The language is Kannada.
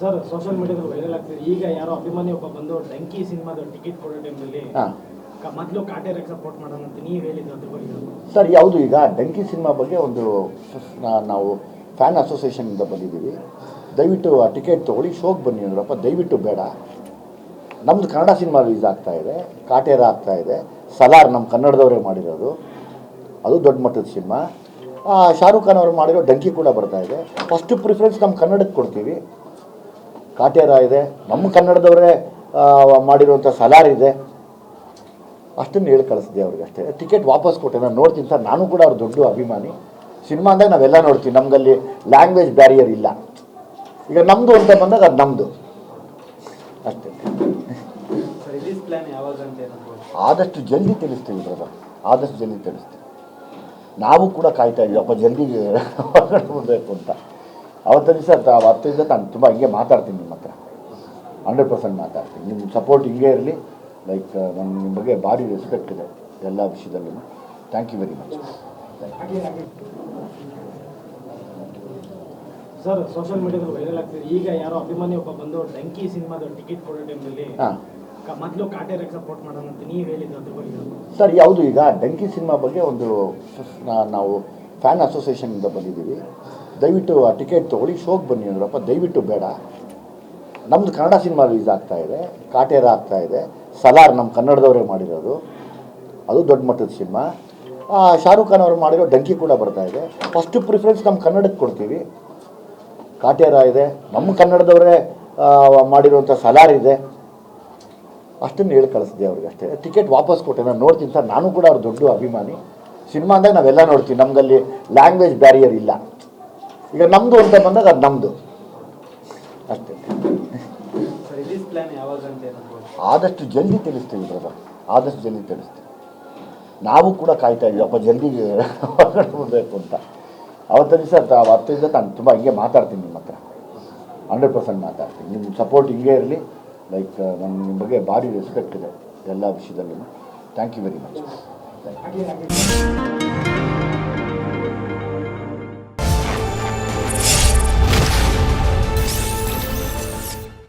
ಸರ್ ಸೋಷಿಯಲ್ ಮೀಡಿಯಾದಲ್ಲಿ ವೈರಲ್ ಆಗ್ತಿದೆ. ಈಗ ಯಾರೋ ಅಭಿಮಾನಿ ಒಬ್ಬ ಬಂದು ಡಂಕಿ ಸಿನಿಮಾದ ಟಿಕೆಟ್ ಕೊಡೋ ಟೈಮಲ್ಲಿ ಮೊದಲು ಕಾಟೇರಿಗೆ ಸಪೋರ್ಟ್ ಮಾಡೋಣ ಅಂತ ನೀವು ಹೇಳಿದ್ದು ಅದ್ರ ಬಗ್ಗೆ ಸರ್ ಯಾವುದು ಈಗ ಡಂಕಿ ಸಿನಿಮಾ ಬಗ್ಗೆ ಒಂದು ನಾವು ಫ್ಯಾನ್ ಅಸೋಸಿಯೇಷನಿಂದ ಬಂದಿದ್ದೀವಿ. ದಯವಿಟ್ಟು ಆ ಟಿಕೆಟ್ ತೊಗೊಳ್ಳಿ ಶೋಗೆ ಬನ್ನಿ ಅಂದ್ರಪ್ಪ. ದಯವಿಟ್ಟು ಬೇಡ. ನಮ್ದು ಕನ್ನಡ ಸಿನಿಮಾ ರಿಲೀಸ್ ಆಗ್ತಾ ಇದೆ. ಕಾಟೇರ ಆಗ್ತಾ ಇದೆ. ಸಲಾರ್ ನಮ್ಮ ಕನ್ನಡದವರೇ ಮಾಡಿರೋದು. ಅದು ದೊಡ್ಡ ಮಟ್ಟದ ಸಿನಿಮಾ ಶಾರುಖ್ ಖಾನ್ ಅವರು ಮಾಡಿರೋ ಡಂಕಿ ಕೂಡ ಬರ್ತಾ ಇದೆ. ಫಸ್ಟ್ ಪ್ರಿಫರೆನ್ಸ್ ನಮ್ಮ ಕನ್ನಡಕ್ಕೆ ಕೊಡ್ತೀವಿ. ಕಾಟೇರ ಇದೆ. ನಮ್ಮ ಕನ್ನಡದವರೇ ಮಾಡಿರುವಂಥ ಸಲಾರ್ ಇದೆ. ಅಷ್ಟನ್ನು ಹೇಳಿ ಕಳಿಸಿದೆ ಅವ್ರಿಗೆ ಅಷ್ಟೇ. ಟಿಕೆಟ್ ವಾಪಸ್ ಕೊಟ್ಟೆ. ನಾನು ನೋಡ್ತೀನಿ ಸರ್. ನಾನು ಕೂಡ ಅವ್ರ ದೊಡ್ಡ ಅಭಿಮಾನಿ. ಸಿನಿಮಾ ಅಂದಾಗ ನಾವೆಲ್ಲ ನೋಡ್ತೀವಿ. ನಮಗಲ್ಲಿ ಲ್ಯಾಂಗ್ವೇಜ್ ಬ್ಯಾರಿಯರ್ ಇಲ್ಲ. ಈಗ ನಮ್ಮದು ಅಂತ ಬಂದಾಗ ಅದು ನಮ್ಮದು ಅಷ್ಟೇ. ಆದಷ್ಟು ಜಲ್ದಿ ತಿಳಿಸ್ತೀವಿ ಬ್ರದರ್ ಆದಷ್ಟು ಜಲ್ದಿ ತಿಳಿಸ್ತೀವಿ. ನಾವು ಕೂಡ ಕಾಯ್ತಾ ಇದ್ವಿ ಅಪ್ಪ ಜಲ್ದಿ ಹೋಗ್ಬೇಕು ಅಂತ. ಅವತ್ತು ದಿವಸ ಹತ್ತು ದಿವಸ ನಾನು ತುಂಬ ಹಿಂಗೆ ಮಾತಾಡ್ತೀನಿ ನಿಮ್ಮ ಹತ್ರ. ಹಂಡ್ರೆಡ್ ಪರ್ಸೆಂಟ್ ಮಾತಾಡ್ತೀನಿ. ನಿಮ್ಮ ಸಪೋರ್ಟ್ ಹಿಂಗೆ ಇರಲಿ ಲೈಕ್ ನನ್ನ ನಿಮ್ಮ ಬಗ್ಗೆ ಭಾರಿ ರೆಸ್ಪೆಕ್ಟ್ ಇದೆ ಎಲ್ಲ ವಿಷಯದಲ್ಲೂ. Thank you very much sir social ಮೀಡಿಯಾದಲ್ಲಿ ವೈರಲ್ ಆಗ್ತಿದೆ. ಈಗ ಯಾರೋ ಅಭಿಮಾನಿ ಒಬ್ಬ ಬಂದು ಡಂಕಿ ಸಿನಿಮಾದ ಟಿಕೆಟ್ ಕೊಡೋ ಟೈಮಲ್ಲಿ ಹಾಂ. ಮೊದಲು ಸಪೋರ್ಟ್ ಮಾಡೋಣ ಅಂತ ನೀವು ಹೇಳಿದ್ದು ಸರ್, ಯಾವುದು ಈಗ ಡಂಕಿ ಸಿನಿಮಾ ಬಗ್ಗೆ ಒಂದು ನಾವು ಫ್ಯಾನ್ ಅಸೋಸಿಯೇಷನಿಂದ ಬಂದಿದ್ದೀವಿ. ದಯವಿಟ್ಟು ಆ ಟಿಕೆಟ್ ತಗೊಳ್ಳಿ ಶೋಗೆ ಬನ್ನಿ ಅಂದ್ರಪ್ಪ. ದಯವಿಟ್ಟು ಬೇಡ. ನಮ್ದು ಕನ್ನಡ ಸಿನಿಮಾ ರಿಲೀಸ್ ಆಗ್ತಾ ಇದೆ, ಕಾಟೇರ ಆಗ್ತಾ ಇದೆ. ಸಲಾರ್ ನಮ್ಮ ಕನ್ನಡದವರೇ ಮಾಡಿರೋದು. ಅದು ದೊಡ್ಡ ಮಟ್ಟದ ಸಿನಿಮಾ ಶಾರುಖ್ ಖಾನ್ ಅವರು ಮಾಡಿರೋ ಡಂಕಿ ಕೂಡ ಬರ್ತಾ ಇದೆ. ಫಸ್ಟ್ ಪ್ರಿಫರೆನ್ಸ್ ನಮ್ಮ ಕನ್ನಡಕ್ಕೆ ಕೊಡ್ತೀವಿ. ಕಾಟೇರ ಇದೆ. ನಮ್ಮ ಕನ್ನಡದವರೇ ಮಾಡಿರುವಂಥ ಸಲಾರ್ ಇದೆ. ಅಷ್ಟನ್ನು ಹೇಳಿ ಕಳಿಸಿದೆ ಅವ್ರಿಗೆ ಅಷ್ಟೇ. ಟಿಕೆಟ್ ವಾಪಸ್ ಕೊಟ್ಟೆ ನಾನು ನೋಡ್ತೀನಿ ಸರ್. ನಾನು ಕೂಡ ಅವ್ರ ದೊಡ್ಡ ಅಭಿಮಾನಿ. ಸಿನಿಮಾ ಅಂದಾಗ ನಾವೆಲ್ಲ ನೋಡ್ತೀವಿ. ನಮಗಲ್ಲಿ ಲ್ಯಾಂಗ್ವೇಜ್ ಬ್ಯಾರಿಯರ್ ಇಲ್ಲ. ಈಗ ನಮ್ಮದು ಅಂತ ಬಂದಾಗ ಅದು ನಮ್ಮದು ಅಷ್ಟೇ. ಆದಷ್ಟು ಜಲ್ದಿ ತಿಳಿಸ್ತೀವಿ ಬ್ರದರ್ ಆದಷ್ಟು ಜಲ್ದಿ ತಿಳಿಸ್ತೀವಿ. ನಾವು ಕೂಡ ಕಾಯ್ತಾ ಇದ್ದೀವಿ ಅಪ್ಪ ಜಲ್ದಿ ಹೊರಗಡೆ ಅಂತ. ಅವತ್ತು ದಿವಸ ಅವತ್ತು ದಿವಸ ನಾನು ತುಂಬ ಹಿಂಗೆ ಮಾತಾಡ್ತೀನಿ ನಿಮ್ಮ ಹತ್ರ. ಹಂಡ್ರೆಡ್ ಪರ್ಸೆಂಟ್ ಮಾತಾಡ್ತೀನಿ. ನಿಮ್ಮ ಸಪೋರ್ಟ್ ಹಿಂಗೆ ಇರಲಿ. ಲೈಕ್ ನಮ್ಮ ನಿಮ್ಮ ಬಗ್ಗೆ ಭಾರಿ ರೆಸ್ಪೆಕ್ಟ್ ಇದೆ ಎಲ್ಲ ವಿಷಯದಲ್ಲೂ. Thank you very much thank you